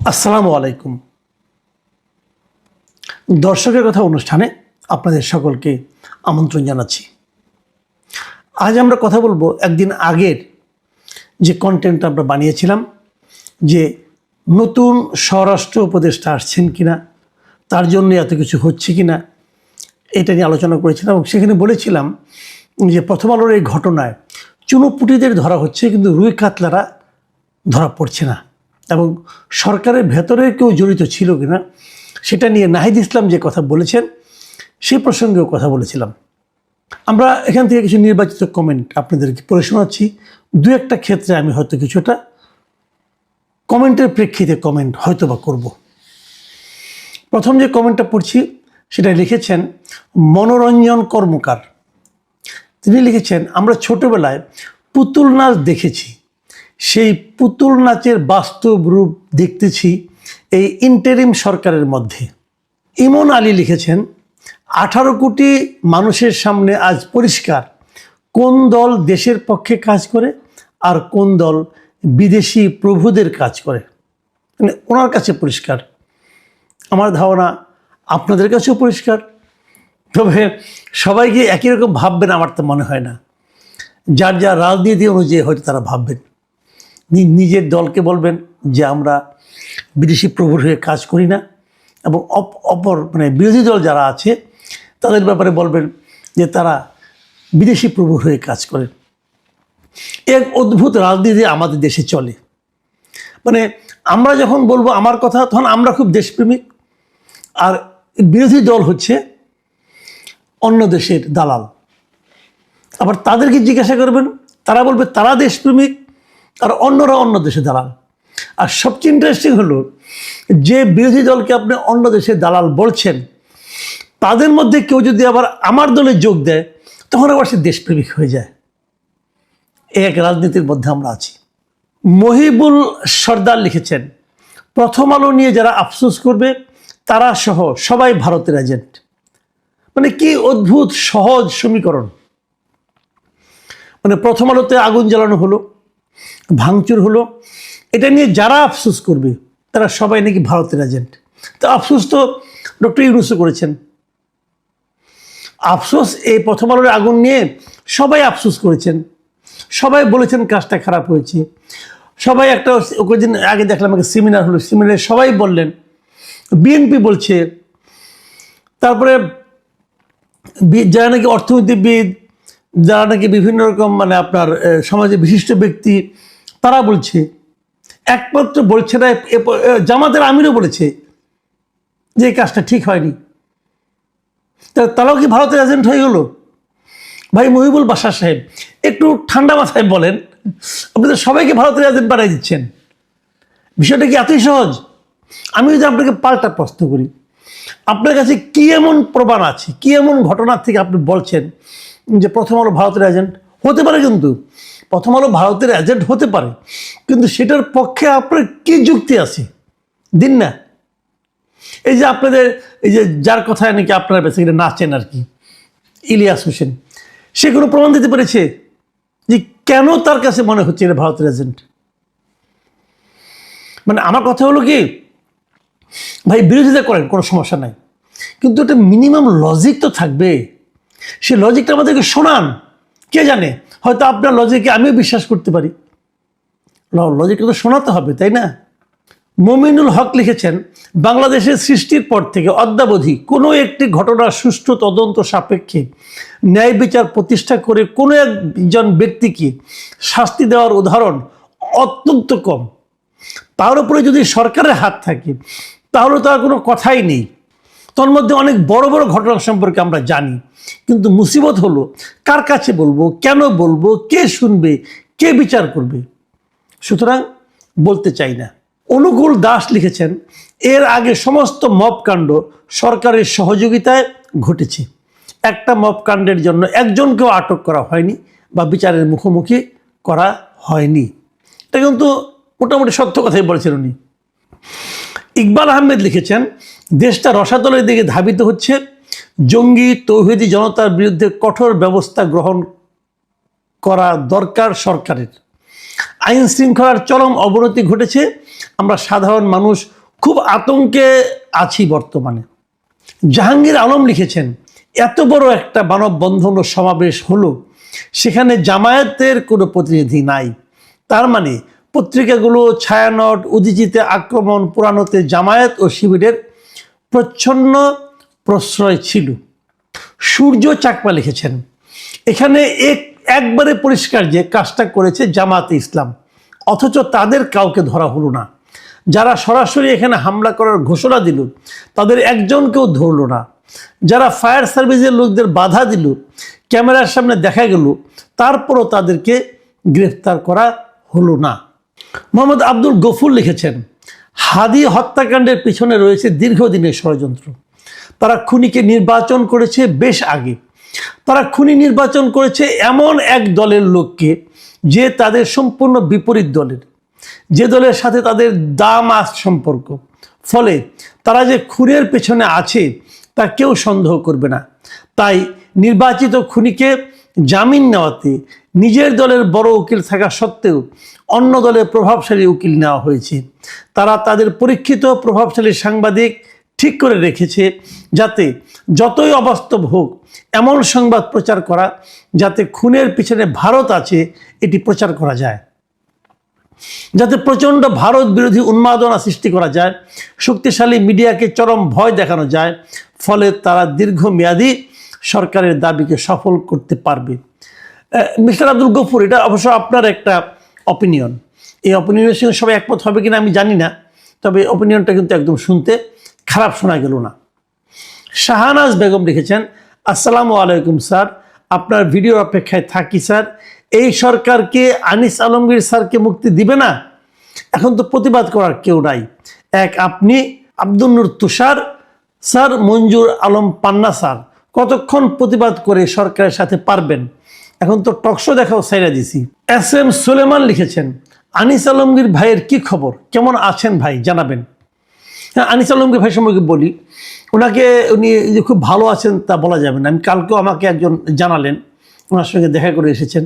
আসসালামু আলাইকুম। দর্শকের কথা অনুষ্ঠানে আপনাদের সকলকে আমন্ত্রণ জানাচ্ছি। আজ আমরা কথা বলব একদিন আগের যে কন্টেন্ট আমরা বানিয়েছিলাম, যে নতুন স্বরাষ্ট্র উপদেষ্টা আসছেন কিনা, তার জন্য এত কিছু হচ্ছে কিনা, এটা নিয়ে আলোচনা করেছিলাম এবং সেখানে বলেছিলাম যে প্রথম আলোর এই ঘটনায় চুনোপুটিদের ধরা হচ্ছে, কিন্তু রুই কাতলারা ধরা পড়ছে না। এবং সরকারের ভেতরে কেউ জড়িত ছিল কিনা, সেটা নিয়ে নাহিদ ইসলাম যে কথা বলেছেন সেই প্রসঙ্গেও কথা বলেছিলাম। আমরা এখান থেকে কিছু নির্বাচিত কমেন্ট আপনাদেরকে পড়ে শোনাচ্ছি। দু একটা ক্ষেত্রে আমি হয়তো কিছুটা কমেন্টের প্রেক্ষিতে কমেন্ট হয়তো বা করব। প্রথম যে কমেন্টটা পড়ছি, সেটা লিখেছেন, মনোরঞ্জন কর্মকার। তিনি লিখেছেন, আমরা ছোটবেলায় পুতুল নাচ দেখেছি। সেই পুতুল নাচের বাস্তব রূপ দেখতেছি এই ইন্টারিম সরকারের মধ্যে। ইমন আলী লিখেছেন, আঠারো কোটি মানুষের সামনে আজ পরিষ্কার কোন দল দেশের পক্ষে কাজ করে আর কোন দল বিদেশি প্রভুদের কাজ করে। মানে ওনার কাছে পরিষ্কার। আমার ধারণা আপনাদের কাছেও পরিষ্কার। তবে সবাইকে একই রকম ভাববেন আমার তো মনে হয় না। যার যা রাজনীতি অনুযায়ী হয়তো তারা ভাববেন। নিজের দলকে বলবেন যে আমরা বিদেশি প্রভুর হয়ে কাজ করি না এবং অপ- অপর মানে বিরোধী দল যারা আছে তাদের ব্যাপারে বলবেন যে তারা বিদেশি প্রভুর হয়ে কাজ করেন। এক অদ্ভুত রাজনীতি আমাদের দেশে চলে। মানে আমরা যখন বলব আমার কথা তখন আমরা খুব দেশপ্রেমিক। আর বিরোধী দল হচ্ছে অন্য দেশের দালাল। আবার তাদেরকে জিজ্ঞাসা করবেন, তারা বলবে তারা দেশপ্রেমিক আর অন্যরা অন্য দেশে দালাল। আর সবচেয়ে ইন্টারেস্টিং হলো, যে বিরোধী দলকে আপনি অন্য দেশে দালাল বলছেন, তাদের মধ্যে কেউ যদি আবার আমার দলে যোগ দেয়, তখন আবার সে দেশপ্রেমিক হয়ে যায়। এক রাজনীতির মধ্যে আমরা আছি। মহিবুল সর্দার লিখেছেন, প্রথম আলো নিয়ে যারা আফসোস করবে, তারা সহ সবাই ভারতের এজেন্ট মানে কি অদ্ভুত সহজ সমীকরণ। মানে প্রথম আলোতে আগুন জ্বালানো হলো ভাঙচুর হলো। এটা নিয়ে যারা আফসোস করবে, তারা সবাই নাকি ভারতের এজেন্ট তো আফসোস তো ডক্টর ইউনুসও করেছেন। আফসোস এই প্রথম আলোর আগুন নিয়ে সবাই আফসোস করেছেন। সবাই বলেছেন কাজটা খারাপ হয়েছে। সবাই একটা কদিন আগে দেখলাম একটা সেমিনার হলো। সেমিনারে সবাই বললেন। বিএনপি বলছে, তারপরে যারা নাকি অর্থনীতিবিদ, যারা নাকি বিভিন্ন রকম মানে আপনার সমাজে বিশিষ্ট ব্যক্তি তারা বলছে, একমাত্র বলছে না জামাতের আমিরও বলেছে যে এই কাজটা ঠিক হয়নি। তারাও কি ভারতের এজেন্ট হয়ে গেল? ভাই মহিবুল বাসার সাহেব, একটু ঠান্ডা মাথায় বলেন আপনি তো সবাইকে ভারতের এজেন্ট বানাই দিচ্ছেন। বিষয়টা কি এতই সহজ? আমি যদি আপনাকে পাল্টা প্রশ্ন করি, আপনার কাছে কি এমন প্রমাণ আছে, কি এমন ঘটনার থেকে আপনি বলছেন যে প্রথম আলো ভারতের এজেন্ট হতে পারে কিন্তু। প্রথম আলো ভারতের এজেন্ট হতে পারে। কিন্তু সেটার পক্ষে আপনার কি যুক্তি আছে? দিন না। এই যে আপনাদের, এই যে যার কথায় নাকি আপনারা বেসিক্যালি নাচেন আর কি, ইলিয়াস হোসেন, সে কোনো প্রমাণ দিতে পেরেছে যে কেন তার কাছে মনে হচ্ছে এটা ভারতের এজেন্ট মানে আমার কথা হলো কি, ভাই বিরোধিতা করেন, কোনো সমস্যা নাই। কিন্তু একটা মিনিমাম লজিক তো থাকবে। সে লজিকটা আমাদেরকে শোনান। কে জানে? হয়তো আপনার লজিকে আমিও বিশ্বাস করতে পারি। লজিকে তো শোনাতে হবে, তাই না? মমিনুল হক লিখেছেন, বাংলাদেশের সৃষ্টির পর থেকে অদ্যাবধি কোনো একটি ঘটনার সুষ্ঠু তদন্ত সাপেক্ষে ন্যায় বিচার প্রতিষ্ঠা করে কোনো একজন ব্যক্তিকে শাস্তি দেওয়ার উদাহরণ অত্যন্ত কম। তার উপরে যদি সরকারের হাত থাকে, তাহলে তার কোনো কথাই নেই। তোর মধ্যে অনেক বড় বড় ঘটনা সম্পর্কে আমরা জানি। কিন্তু মুসিবত হলো, কার কাছে বলব, কেন বলব, কে শুনবে, কে বিচার করবে? সুতরাং বলতে চাই না। অনুকূল দাস লিখেছেন, এর আগে সমস্ত মপকাণ্ড সরকারের সহযোগিতায় ঘটেছে। একটা মপকাণ্ডের জন্য একজনকেও আটক করা হয়নি বা বিচারের মুখোমুখি করা হয়নি। এটা কিন্তু মোটামুটি সত্য কথাই বলেছেন উনি। ইকবাল আহমেদ লিখেছেন দেশটা রসাতলের দিকে ধাবিত হচ্ছে। জঙ্গি, তৌহিদি জনতার বিরুদ্ধে কঠোর ব্যবস্থা গ্রহণ করা দরকার সরকারের। আইন শৃঙ্খলার চরম অবনতি ঘটেছে। আমরা সাধারণ মানুষ খুব আতঙ্কে আছি বর্তমানে। জাহাঙ্গীর আলম লিখেছেন, এত বড় একটা মানববন্ধন ও সমাবেশ হলো, সেখানে জামায়াতের কোনো প্রতিনিধি নাই। তার মানে পত্রিকাগুলো ছায়ানট উদিজিতে আক্রমণ, পুরানোতে জামায়াত ও শিবিরের প্রচ্ছন্ন প্রশ্রয় ছিল। সূর্য চাকমা লিখেছেন। এখানে এক, একবারে পরিষ্কার যে কাজটা করেছে জামাতে ইসলাম। অথচ তাদের কাউকে ধরা হলো না। যারা সরাসরি এখানে হামলা করার ঘোষণা দিল, তাদের একজনকেও ধরলো না। যারা ফায়ার সার্ভিসের লোকদের বাধা দিল, ক্যামেরার সামনে দেখা গেল, তারপরও তাদেরকে গ্রেফতার করা হলো না। মোহাম্মদ আব্দুল গফুর লিখেছেন হাদি হত্যাকাণ্ডের পিছনে রয়েছে দীর্ঘদিনের ষড়যন্ত্র। তারা খুনিকে নির্বাচন করেছে বেশ আগে। তারা খুনি নির্বাচন করেছে এমন এক দলের লোককে যে তাদের সম্পূর্ণ বিপরীত দলের। যে দলের সাথে তাদের দাম আস সম্পর্ক। ফলে তারা যে খুনের পেছনে আছে তা কেউ সন্দেহ করবে না। তাই নির্বাচিত খুনিকে জামিন নেওয়াতে নিজের দলের বড় উকিল থাকা সত্ত্বেও অন্য দলের প্রভাবশালী উকিল নেওয়া হয়েছে। তারা তাদের পরীক্ষিত প্রভাবশালী সাংবাদিক ঠিক করে রেখেছে যাতে যতই অবাস্তব হোক, এমন সংবাদ প্রচার করা যাতে খুনের পিছনে ভারত আছে, এটি প্রচার করা যায়। যাতে প্রচণ্ড ভারত বিরোধী উন্মাদনা সৃষ্টি করা যায়, শক্তিশালী মিডিয়াকে চরম ভয় দেখানো যায়, ফলে তারা দীর্ঘমেয়াদী সরকারের দাবিকে সফল করতে পারবে। মিস্টার আব্দুল গফুর, এটা অবশ্য আপনার একটা অপিনিয়ন এই অপিনিয়নের সঙ্গে সবাই একমত হবে কিনা আমি জানি না, তবে অপিনিয়নটা কিন্তু একদম শুনতে খারাপ শোনা গেল না। শাহানাজ বেগম লিখেছেন, আসসালামু আলাইকুম স্যার, আপনার ভিডিওর অপেক্ষায় থাকি স্যার, এই সরকারকে আনিস আলমগীর স্যারকে মুক্তি দিবে না? এখন তো প্রতিবাদ করার কেউ নাই। এক, আপনি আব্দুল নূর তুষার, স্যার মঞ্জুর আলম পান্না স্যার, কতক্ষণ প্রতিবাদ করে সরকারের সাথে পারবেন? এখন তো টকশো দেখাও সাইরা দিছি। এস এম সুলেমান লিখেছেন, আনিস আলমগীর ভাইয়ের কি খবর? কেমন আছেন ভাই? জানাবেন। হ্যাঁ আনিস আলমগীর ভাই সম্পর্কে বলি, ওনাকে উনি যে খুব ভালো আছেন তা বলা যাবে না। আমি কালকেও আমাকে একজন জানালেন, ওনার সঙ্গে দেখা করে এসেছেন।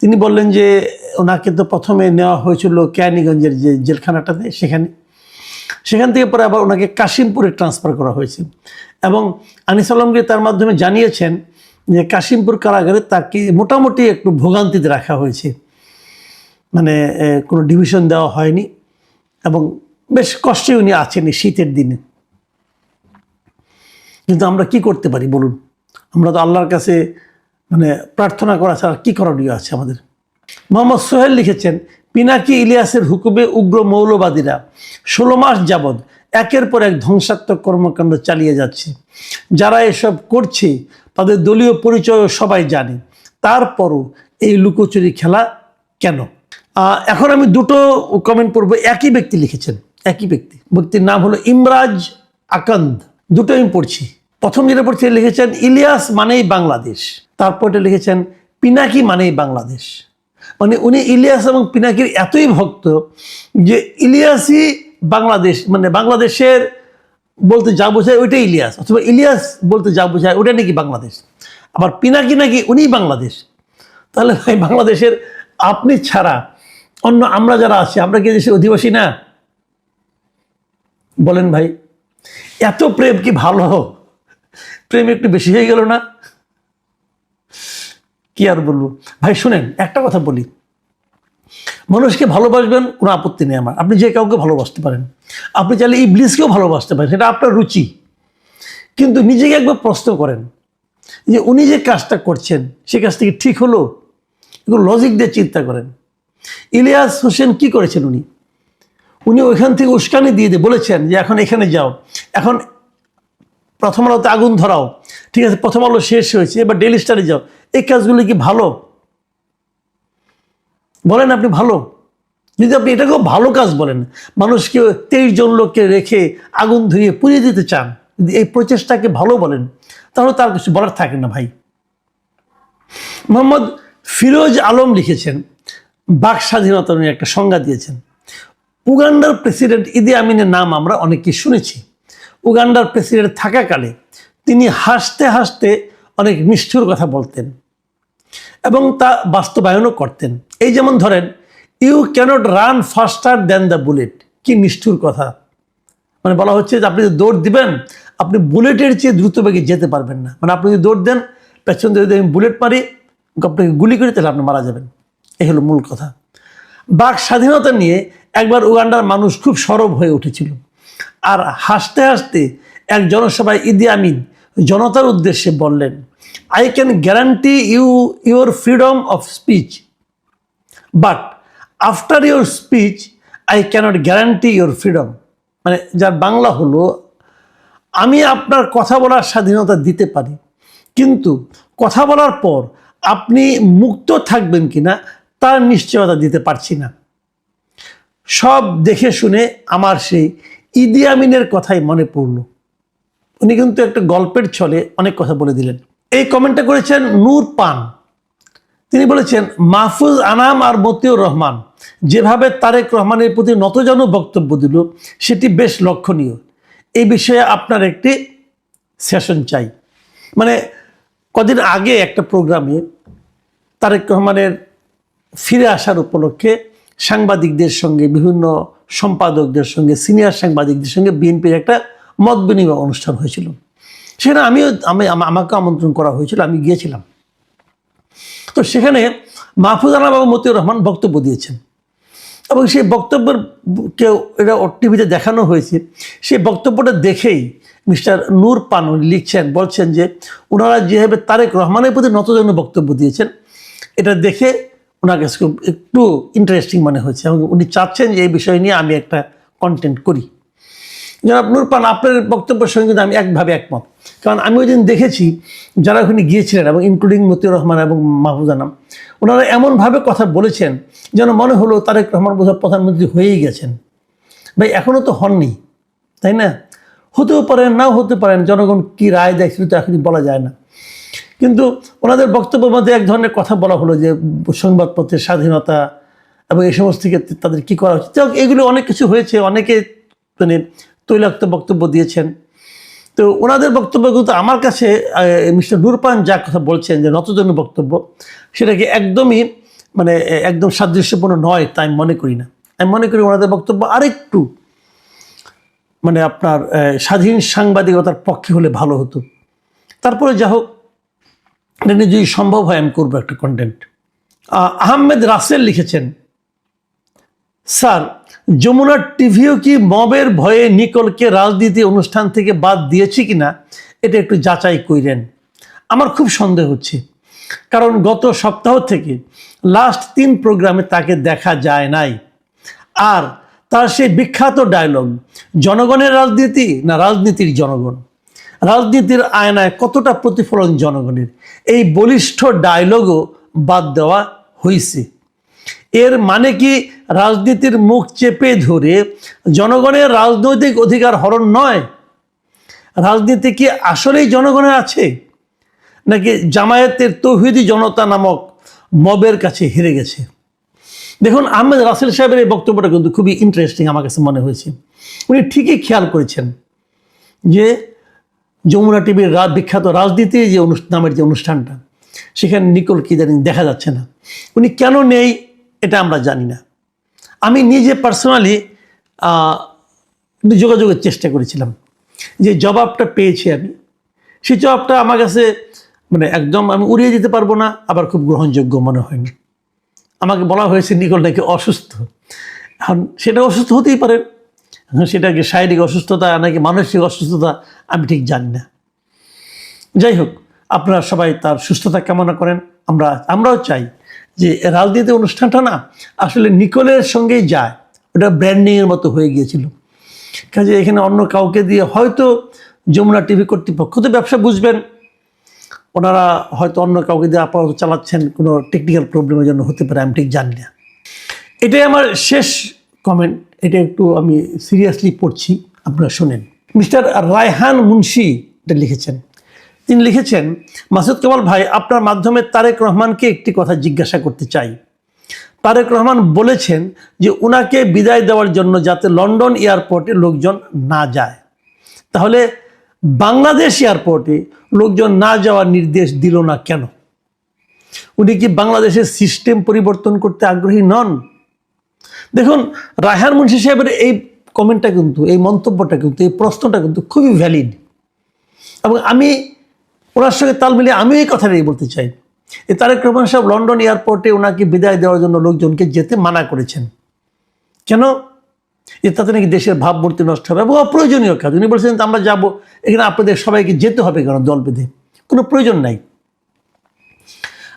তিনি বললেন যে, ওনাকে তো প্রথমে নেওয়া হয়েছিল ক্যানিগঞ্জের যে জেলখানাটাতে, সেখানে। সেখান থেকে পরে আবার ওনাকে কাশিমপুরে ট্রান্সফার করা হয়েছে। এবং আনিস আলমগীর তার মাধ্যমে জানিয়েছেন যে কাশিমপুর কারাগারে তাকে মোটামুটি একটু ভোগান্তিতে রাখা হয়েছে। মানে কোনো ডিভিশন দেওয়া হয়নি এবং বেশ কষ্টে উনি আছেন শীতের দিনে। কিন্তু আমরা কি করতে পারি বলুন? আমরা তো আল্লাহর কাছে মানে প্রার্থনা করা ছাড়া কী করণীয় আছে আমাদের? মোহাম্মদ সোহেল লিখেছেন, পিনাকি ইলিয়াসের হুকুমে উগ্র মৌলবাদীরা ষোলো মাস যাবৎ একের পর এক ধ্বংসাত্মক কর্মকাণ্ড চালিয়ে যাচ্ছে। যারা এসব করছে তাদের দলীয় পরিচয় সবাই জানে। তারপরও এই লুকোচুরি খেলা কেন? এখন আমি দুটো কমেন্ট পড়ব। একই ব্যক্তি লিখেছেন, একই ব্যক্তি। ব্যক্তির নাম হলো ইমরাজ আকন্দ। দুটো আমি পড়ছি। প্রথম যেটা পড়ছি লিখেছেন ইলিয়াস মানেই বাংলাদেশ। তারপর এটা লিখেছেন পিনাকি মানেই বাংলাদেশ। মানে উনি ইলিয়াস এবং পিনাকির এতই ভক্ত যে ইলিয়াসই বাংলাদেশ মানে বাংলাদেশের বলতে যা বোঝায় ওইটাই ইলিয়াস, অথবা ইলিয়াস বলতে যা বোঝায় ওটা নাকি বাংলাদেশ। আবার পিনাকি নাকি উনি বাংলাদেশ। তাহলে ভাই বাংলাদেশের আপনি ছাড়া অন্য আমরা যারা আছি, আমরা কি দেশের অধিবাসী না? বলেন ভাই, এত প্রেম কি ভালো? প্রেম একটু বেশি হয়ে গেল না? কি আর বলব? ভাই শুনেন, একটা কথা বলি। মানুষকে ভালোবাসবেন, কোনো আপত্তি নেই আমার। আপনি যে কাউকে ভালোবাসতে পারেন। আপনি চাইলে এই ব্লিজকেও ভালোবাসতে পারেন, সেটা আপনার রুচি। কিন্তু নিজেকে একবার প্রশ্ন করেন যে উনি যে কাজটা করছেন, সে কাজটা কি ঠিক হলো? এগুলো লজিক দিয়ে চিন্তা করেন। ইলিয়াস হোসেন কি করেছেন উনি? উনি ওইখান থেকে উস্কানি দিয়ে দিয়ে বলেছেন যে, এখন এখানে যাও। এখন প্রথম আলোতে আগুন ধরাও। ঠিক আছে, প্রথম আলো শেষ হয়েছে, এবার ডেলি স্টারে যাও। এই কাজগুলি কি ভালো? বলেন আপনি ভালো। যদি আপনি এটাকেও ভালো কাজ বলেন, মানুষকে তেইশ জন লোককে রেখে আগুন ধরিয়ে পুড়িয়ে দিতে চান, যদি এই প্রচেষ্টাকে ভালো বলেন, তাহলে তার কিছু বলার থাকে না ভাই। মোহাম্মদ ফিরোজ আলম লিখেছেন, বাক স্বাধীনতা নিয়ে একটা সংজ্ঞা দিয়েছেন, উগান্ডার প্রেসিডেন্ট ইদি আমিনের নাম আমরা অনেকে শুনেছি। উগান্ডার প্রেসিডেন্ট থাকাকালে তিনি হাসতে হাসতে অনেক নিষ্ঠুর কথা বলতেন। এবং তা বাস্তবায়নও করতেন। এই যেমন ধরেন you cannot run faster than the bullet কি নিষ্ঠুর কথা। মানে বলা হচ্ছে যে আপনি যদি দৌড় দিবেন, আপনি বুলেটের চেয়ে দ্রুত বেগে যেতে পারবেন না। মানে আপনি যদি দৌড় দেন, পেছন যদি আমি বুলেট মারি, আপনাকে গুলি করি তাহলে আপনি মারা যাবেন। এই হলো মূল কথা। বাক স্বাধীনতা নিয়ে একবার উগান্ডার মানুষ খুব সরব হয়ে উঠেছিল। আর হাসতে হাসতে এক জনসভায় ইদি আমিন জনতার উদ্দেশ্যে বললেন I can guarantee you your freedom of speech but after your speech I cannot guarantee your freedom মানে যার বাংলা হলো, আমি আপনার কথা বলার স্বাধীনতা দিতে পারি। কিন্তু কথা বলার পর আপনি মুক্ত থাকবেন কিনা তার নিশ্চয়তা দিতে পারছি না। সব দেখে শুনে আমার সেই ইদি আমিনের কথাই মনে পড়ল। উনি কিন্তু একটা গল্পের ছলে অনেক কথা বলে দিলেন। এই কমেন্টটা করেছেন নূর পান। তিনি বলেছেন, মাহফুজ আনাম আর মতিউর রহমান, যেভাবে তারেক রহমানের প্রতি নতজন বক্তব্য দিল, সেটি বেশ লক্ষণীয়। এই বিষয়ে আপনার একটি সেশন চাই। মানে কদিন আগে একটা প্রোগ্রামে তারেক রহমানের ফিরে আসার উপলক্ষে সাংবাদিকদের সঙ্গে, বিভিন্ন সম্পাদকদের সঙ্গে, সিনিয়র সাংবাদিকদের সঙ্গে বিএনপির একটা মত বিনিময় অনুষ্ঠান হয়েছিল। সেখানে আমিও, আমি আমাকে আমন্ত্রণ করা হয়েছিল, আমি গিয়েছিলাম। তো সেখানে মাহফুজ আনাম এবং মতিউর রহমান বক্তব্য দিয়েছেন। এবং সেই বক্তব্যের কেউ, এটা টিভিতে দেখানো হয়েছে, সেই বক্তব্যটা দেখেই মিস্টার নূর পান লিখছেন, বলছেন যে, ওনারা যেভাবে তারেক রহমানের প্রতি নতজন বক্তব্য দিয়েছেন, এটা দেখে খুব একটু ইন্টারেস্টিং মনে হয়েছে। এবং উনি চাচ্ছেন যে এই বিষয় নিয়ে আমি একটা কন্টেন্ট করি। জনাব নূর পান, আপনার বক্তব্যের সঙ্গে কিন্তু আমি একভাবে একমত। কারণ আমি ওই দিন দেখেছি যারা ওখানে গিয়েছিলেন এবং ইনক্লুডিং মতিউর রহমান এবং মাহফুজ আনাম, ওনারা এমনভাবে কথা বলেছেন যেন মনে হলো তারেক রহমান বোধহয় প্রধানমন্ত্রী হয়েই গেছেন। ভাই এখনও তো হননি, তাই না? হতেও পারেন নাও হতে পারেন জনগণ কী রায় দেয় সেটা তো এখনই বলা যায় না। কিন্তু ওনাদের বক্তব্যের মধ্যে এক ধরনের কথা বলা হলো যে সংবাদপত্রের স্বাধীনতা এবং এই সমস্ত ক্ষেত্রে তাদের কী করা উচিত। এগুলো অনেক কিছু হয়েছে, অনেকে মানে তৈলাক্ত বক্তব্য দিয়েছেন। তো ওনাদের বক্তব্য কিন্তু আমার কাছে মিস্টার নুরপান যা কথা বলছেন যে নতজন বক্তব্য, সেটাকে একদমই মানে একদম সাদৃশ্যপূর্ণ নয় তাই মনে করি না। আমি মনে করি ওনাদের বক্তব্য আরেকটু মানে আপনার স্বাধীন সাংবাদিকতার পক্ষে হলে ভালো হতো। তারপরে যা হোক যদি সম্ভব হয় আমি করব একটা কন্টেন্ট আহমেদ রাসেল লিখেছেন, স্যার যমুনার টিভিও কি মবের ভয়ে নিকলকে রাজনীতি অনুষ্ঠান থেকে বাদ দিয়েছে কিনা, এটা একটু যাচাই কইরেন। আমার খুব সন্দেহ হচ্ছে। কারণ গত সপ্তাহ থেকে লাস্ট তিন প্রোগ্রামে তাকে দেখা যায় নাই। আর তার সেই বিখ্যাত ডায়লগ জনগণের রাজনীতি না রাজনীতির জনগণ? রাজনীতির আয়নায় কতটা প্রতিফলন জনগণের? এই বলিষ্ঠ ডায়লগও বাদ দেওয়া হয়েছে এর মানে কি? রাজনীতির মুখ চেপে ধরে জনগণের রাজনৈতিক অধিকার হরণ নয়। রাজনীতি কি আসলেই জনগণের আছে? নাকি জামায়াতের তৌহিদি জনতা নামক মবের কাছে হেরে গেছে? দেখুন, আহমেদ রাসেল সাহেবের এই বক্তব্যটা কিন্তু খুবই ইন্টারেস্টিং আমার কাছে মনে হয়েছে। উনি ঠিকই খেয়াল করেছেন যে যমুনা টিভির বিখ্যাত রাজনীতি যে অনুষ্ঠান নামের যে অনুষ্ঠানটা, সেখানে নিকল কি জানি দেখা যাচ্ছে না। উনি কেন নেই? এটা আমরা জানি না। আমি নিজে পার্সোনালি যোগাযোগের চেষ্টা করেছিলাম। যে জবাবটা পেয়েছি আমি। সেই জবাবটা আমার কাছে মানে একদম আমি উড়িয়ে দিতে পারব না, আবার খুব গ্রহণযোগ্য মনে হয়নি। আমাকে বলা হয়েছে নিকল নাকি অসুস্থ। এখন সেটা অসুস্থ হতেই পারে। এখন সেটা কি শারীরিক অসুস্থতা নাকি মানসিক অসুস্থতা, আমি ঠিক জানি না। যাই হোক, আপনারা সবাই তার সুস্থতা কামনা করেন। আমরা, আমরাও চাই যে রাজনীতি অনুষ্ঠানটা না আসলে নিকলের সঙ্গেই যায়। ওটা ব্র্যান্ডিংয়ের মতো হয়ে গিয়েছিল। কাজে এখানে অন্য কাউকে দিয়ে হয়তো যমুনা টিভি কর্তৃপক্ষ তো ব্যবসা বুঝবেন। ওনারা হয়তো অন্য কাউকে দিয়ে আপাতত চালাচ্ছেন, কোনো টেকনিক্যাল প্রবলেমের জন্য হতে পারে, আমি ঠিক জানি না। এটাই আমার শেষ কমেন্ট এটা একটু আমি সিরিয়াসলি পড়ছি, আপনারা শোনেন। মিস্টার রায়হান মুন্সি এটা লিখেছেন। তিনি লিখেছেন, মাসুদ কামাল ভাই, আপনার মাধ্যমে তারেক রহমানকে একটি কথা জিজ্ঞাসা করতে চাই। তারেক রহমান বলেছেন যে, উনাকে বিদায় দেওয়ার জন্য যাতে লন্ডন এয়ারপোর্টে লোকজন না যায়। তাহলে বাংলাদেশ এয়ারপোর্টে লোকজন না যাওয়ার নির্দেশ দিল না কেন? উনি কি বাংলাদেশের সিস্টেম পরিবর্তন করতে আগ্রহী নন? দেখুন, রায়হান মুন্সি সাহেবের এই কমেন্টটা কিন্তু, এই মন্তব্যটা কিন্তু, এই প্রশ্নটা কিন্তু খুবই ভ্যালিড এবং আমি ওনার সঙ্গে তাল মিলিয়ে আমি এই কথাটাই বলতে চাই এই তারেক রহমান সাহেব লন্ডন এয়ারপোর্টে ওনাকে বিদায় দেওয়ার জন্য লোকজনকে যেতে মানা করেছেন। কেন? যে তাতে নাকি দেশের ভাবমূর্তি নষ্ট হবে এবং অপ্রয়োজনীয় কাজ। উনি বলছেন আমরা যাব, এখানে আপনাদের সবাইকে যেতে হবে কেন দল বেঁধে? কোনো প্রয়োজন নাই।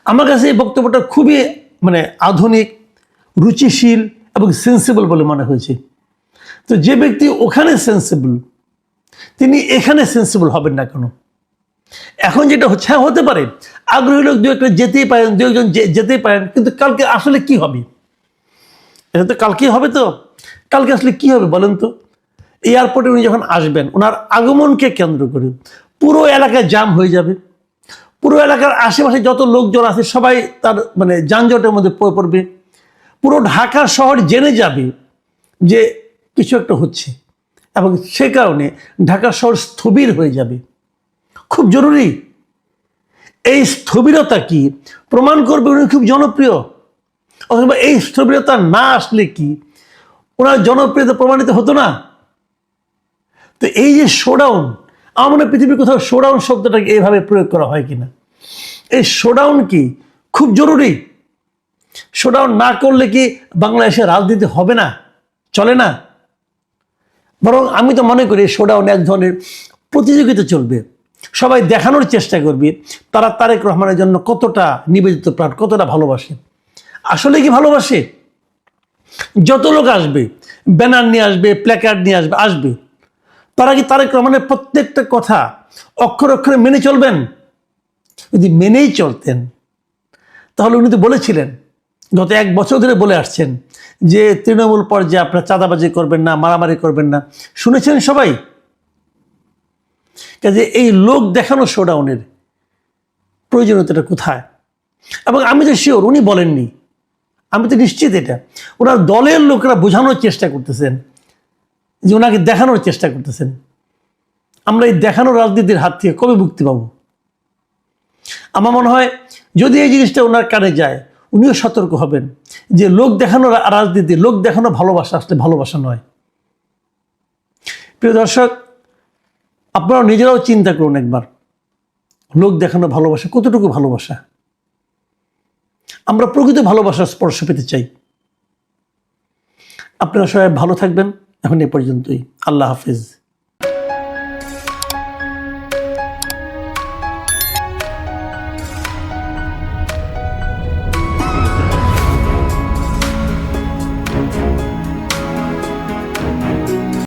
আমার কাছে এই বক্তব্যটা খুবই মানে আধুনিক, রুচিশীল এবং সেন্সিবল বলে মনে হয়েছে। তো যে ব্যক্তি ওখানে সেন্সিবল তিনি এখানে সেন্সিবল হবেন না কেন? এখন যেটা হচ্ছে হ্যাঁ হতে পারে। আগ্রহী লোক দু একটা যেতেই পারেন দু একজন যেতেই পারেন, কিন্তু কালকে আসলে কি হবে? এটা তো কালকে হবে তো। কালকে আসলে কি হবে বলেন তো? এয়ারপোর্টে উনি যখন আসবেন, ওনার আগমনকে কেন্দ্র করে পুরো এলাকায় জাম হয়ে যাবে। পুরো এলাকার আশেপাশে যত লোকজন আছে, সবাই তার মানে যানজটের মধ্যে পড়ে পড়বে। পুরো ঢাকা শহর জেনে যাবে যে কিছু একটা হচ্ছে। এবং সে কারণে ঢাকা শহর স্থবির হয়ে যাবে। খুব জরুরি। এই স্থবিরতা কি? প্রমাণ করবে উনি খুব জনপ্রিয়। অথবা এই স্থবিরতা না আসলে কি? ওনার জনপ্রিয়তা প্রমাণিত হতো না? তো এই যে শোডাউন আমার পৃথিবীর কোথাও শোডাউন শব্দটাকে এইভাবে প্রয়োগ করা হয় কিনা? এই শোডাউন কি? খুব জরুরি। শোডাউন না করলে কি বাংলাদেশে রাজনীতি হবে না? চলে না? বরং আমি তো মনে করি শোডাউন এক ধরনের প্রতিযোগিতা চলবে। সবাই দেখানোর চেষ্টা করবে তারা তারেক রহমানের জন্য কতটা নিবেদিত প্রাণ, কতটা ভালোবাসে। আসলে কি ভালোবাসে? যত লোক আসবে, ব্যানার নিয়ে আসবে, প্ল্যাকার্ড নিয়ে আসবে আসবে। তারা কি তারেক রহমানের প্রত্যেকটা কথা অক্ষর অক্ষরে মেনে চলবেন? যদি মেনেই চলতেন, তাহলে উনি তো বলেছিলেন, গত এক বছর ধরে বলে আসছেন যে, তৃণমূল পর্যায়ে আপনারা চাঁদাবাজি করবেন না, মারামারি করবেন না। শুনেছেন সবাই? কাজে এই লোক দেখানো শোডাউনের প্রয়োজনীয়তাটা কোথায়? এবং আমি তো শিওর উনি বলেননি। আমি তো নিশ্চিত এটা। ওনার দলের লোকেরা বোঝানোর চেষ্টা করতেছেন, যে ওনাকে দেখানোর চেষ্টা করতেছেন। আমরা এই দেখানোর রাজনীতির হাত থেকে কবে মুক্তি পাবো? আমার মনে হয়, যদি এই জিনিসটা ওনার কানে যায়, উনিও সতর্ক হবেন, যে লোক দেখানো রা- রাজনীতি, লোক দেখানো ভালোবাসা আসলে ভালোবাসা নয়। প্রিয় দর্শক আপনারা নিজেরাও চিন্তা করুন একবার। লোক দেখানো ভালোবাসা, কতটুকু ভালোবাসা? আমরা প্রকৃত ভালোবাসার স্পর্শ পেতে চাই। আপনারা সবাই ভালো থাকবেন। এখন এ পর্যন্তই। আল্লাহ হাফিজ।